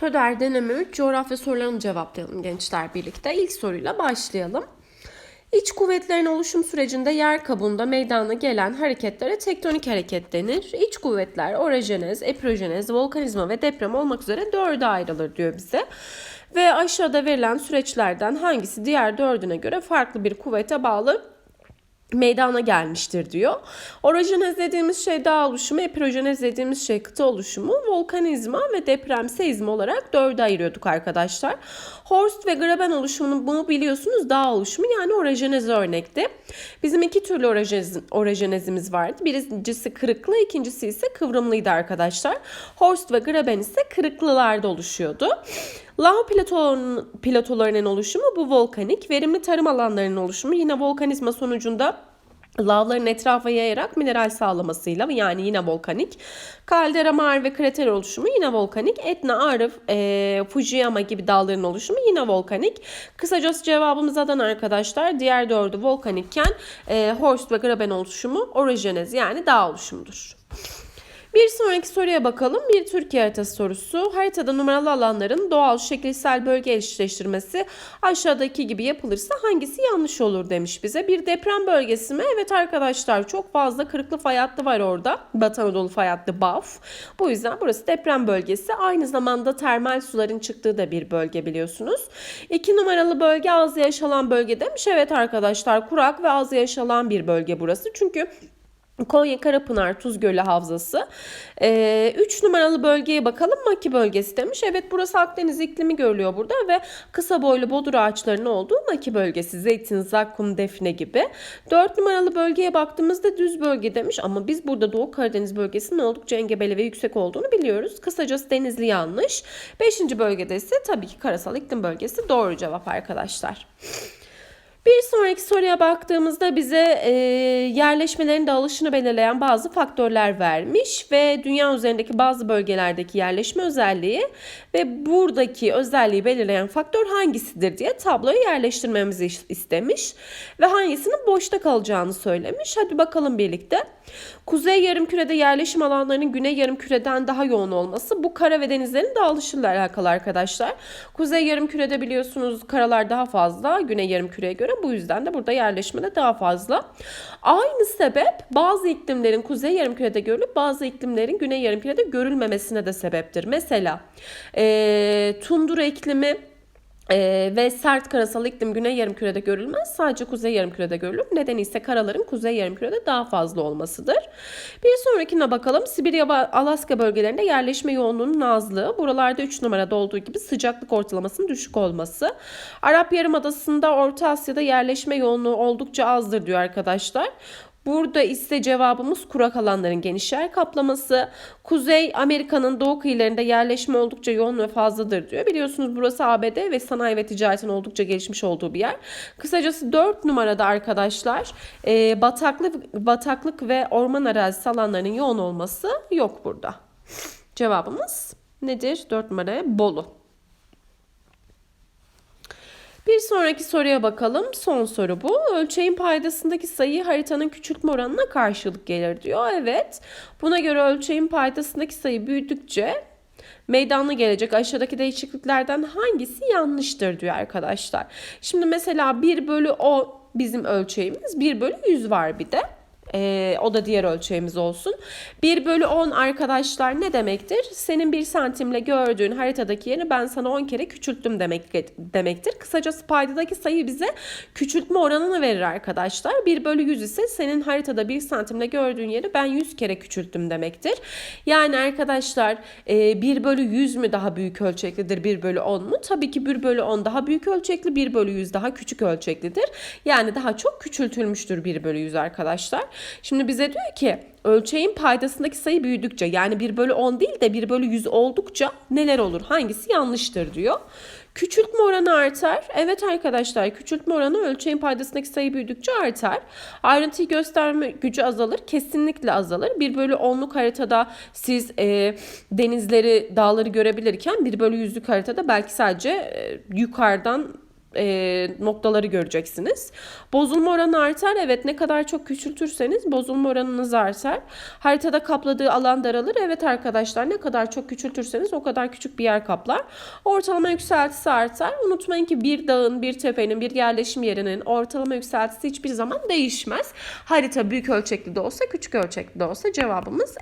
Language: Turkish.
Töder deneme 3 coğrafya sorularını cevaplayalım gençler birlikte. İlk soruyla başlayalım. İç kuvvetlerin oluşum sürecinde yer kabuğunda meydana gelen hareketlere tektonik hareket denir. İç kuvvetler orajenez, epirojenez, volkanizma ve deprem olmak üzere dörde ayrılır diyor bize. Ve aşağıda verilen süreçlerden hangisi diğer dördüne göre farklı bir kuvvete bağlı meydana gelmiştir diyor. Orojenez dediğimiz şey dağ oluşumu, epirojenez dediğimiz şey kıta oluşumu, volkanizma ve deprem seizmi olarak dörde ayırıyorduk arkadaşlar. Horst ve Graben oluşumunu bunu biliyorsunuz dağ oluşumu yani orojenez örnekti. Bizim iki türlü orojenez, orojenezimiz vardı. Birincisi kırıklı, ikincisi ise kıvrımlıydı arkadaşlar. Horst ve Graben ise kırıklılarda oluşuyordu. Lava platolarının oluşumu bu volkanik. Verimli tarım alanlarının oluşumu yine volkanizma sonucunda lavların etrafa yayarak mineral sağlamasıyla yani yine volkanik. Kaldera, mağar ve krater oluşumu yine volkanik. Etna, Arif, e, Fujiyama gibi dağların oluşumu yine volkanik. Kısacası cevabımız Adana arkadaşlar. Diğer dördü volkanikken e, Horst ve Graben oluşumu orojenez yani dağ oluşumudur. Bir sonraki soruya bakalım. Bir Türkiye haritası sorusu. Haritada numaralı alanların doğal şekilsel bölge eşleştirmesi aşağıdaki gibi yapılırsa hangisi yanlış olur demiş bize. Bir deprem bölgesi mi? Evet arkadaşlar çok fazla kırıklı fay hattı var orada. Batı Anadolu fay hattı BAF. Bu yüzden burası deprem bölgesi. Aynı zamanda termal suların çıktığı da bir bölge biliyorsunuz. İki numaralı bölge az yaşanan bölge demiş. Evet arkadaşlar kurak ve az yaşanan bir bölge burası. Çünkü Konya Karapınar Tuz Gölü Havzası. 3 ee, numaralı bölgeye bakalım. Maki bölgesi demiş. Evet burası Akdeniz iklimi görülüyor burada ve kısa boylu bodur ağaçlarının olduğu Maki bölgesi. Zeytin, zakkum, defne gibi. 4 numaralı bölgeye baktığımızda düz bölge demiş ama biz burada Doğu Karadeniz bölgesinin oldukça engebeli ve yüksek olduğunu biliyoruz. Kısacası denizli yanlış. 5. bölgede ise tabii ki karasal iklim bölgesi doğru cevap arkadaşlar. Bir sonraki soruya baktığımızda bize e, yerleşmelerin dağılışını belirleyen bazı faktörler vermiş ve dünya üzerindeki bazı bölgelerdeki yerleşme özelliği ve buradaki özelliği belirleyen faktör hangisidir diye tabloya yerleştirmemizi istemiş ve hangisinin boşta kalacağını söylemiş. Hadi bakalım birlikte. Kuzey yarımkürede yerleşim alanlarının güney yarımküreden daha yoğun olması bu kara ve denizlerin dağılışıyla alakalı arkadaşlar. Kuzey yarımkürede biliyorsunuz karalar daha fazla güney yarımküreye göre bu yüzden de burada yerleşme de daha fazla. Aynı sebep bazı iklimlerin kuzey yarımkürede görülüp bazı iklimlerin güney yarımkürede görülmemesine de sebeptir. Mesela e, tundura iklimi ee, ve sert karasal iklim güney yarımkürede görülmez. Sadece kuzey yarımkürede görülür. Nedeni ise karaların kuzey yarımkürede daha fazla olmasıdır. Bir sonrakine bakalım. Sibirya ve Alaska bölgelerinde yerleşme yoğunluğunun azlığı. Buralarda 3 numarada olduğu gibi sıcaklık ortalamasının düşük olması. Arap Yarımadası'nda Orta Asya'da yerleşme yoğunluğu oldukça azdır diyor arkadaşlar. Burada ise cevabımız kurak alanların geniş yer kaplaması. Kuzey Amerika'nın doğu kıyılarında yerleşme oldukça yoğun ve fazladır diyor. Biliyorsunuz burası ABD ve sanayi ve ticaretin oldukça gelişmiş olduğu bir yer. Kısacası 4 numarada arkadaşlar e, bataklık, bataklık ve orman arazisi alanlarının yoğun olması yok burada. Cevabımız nedir? 4 numaraya Bolu. Bir sonraki soruya bakalım. Son soru bu. Ölçeğin paydasındaki sayı haritanın küçültme oranına karşılık gelir diyor. Evet. Buna göre ölçeğin paydasındaki sayı büyüdükçe meydana gelecek aşağıdaki değişikliklerden hangisi yanlıştır diyor arkadaşlar. Şimdi mesela 1 bölü 10 bizim ölçeğimiz 1 bölü 100 var bir de. E, o da diğer ölçeğimiz olsun. 1 bölü 10 arkadaşlar ne demektir? Senin 1 santimle gördüğün haritadaki yeri ben sana 10 kere küçülttüm demek, demektir. Kısacası paydadaki sayı bize küçültme oranını verir arkadaşlar. 1 bölü 100 ise senin haritada 1 santimle gördüğün yeri ben 100 kere küçülttüm demektir. Yani arkadaşlar e, 1 bölü 100 mü daha büyük ölçeklidir 1 bölü 10 mu? Tabii ki 1 bölü 10 daha büyük ölçekli 1 bölü 100 daha küçük ölçeklidir. Yani daha çok küçültülmüştür 1 bölü 100 arkadaşlar. Şimdi bize diyor ki ölçeğin paydasındaki sayı büyüdükçe yani 1 bölü 10 değil de 1 bölü 100 oldukça neler olur? Hangisi yanlıştır diyor. Küçültme oranı artar. Evet arkadaşlar küçültme oranı ölçeğin paydasındaki sayı büyüdükçe artar. Ayrıntıyı gösterme gücü azalır. Kesinlikle azalır. 1 bölü 10'luk haritada siz e, denizleri, dağları görebilirken 1 bölü 100'lük haritada belki sadece e, yukarıdan e, noktaları göreceksiniz. Bozulma oranı artar. Evet ne kadar çok küçültürseniz bozulma oranınız artar. Haritada kapladığı alan daralır. Evet arkadaşlar ne kadar çok küçültürseniz o kadar küçük bir yer kaplar. Ortalama yükseltisi artar. Unutmayın ki bir dağın, bir tepenin, bir yerleşim yerinin ortalama yükseltisi hiçbir zaman değişmez. Harita büyük ölçekli de olsa küçük ölçekli de olsa cevabımız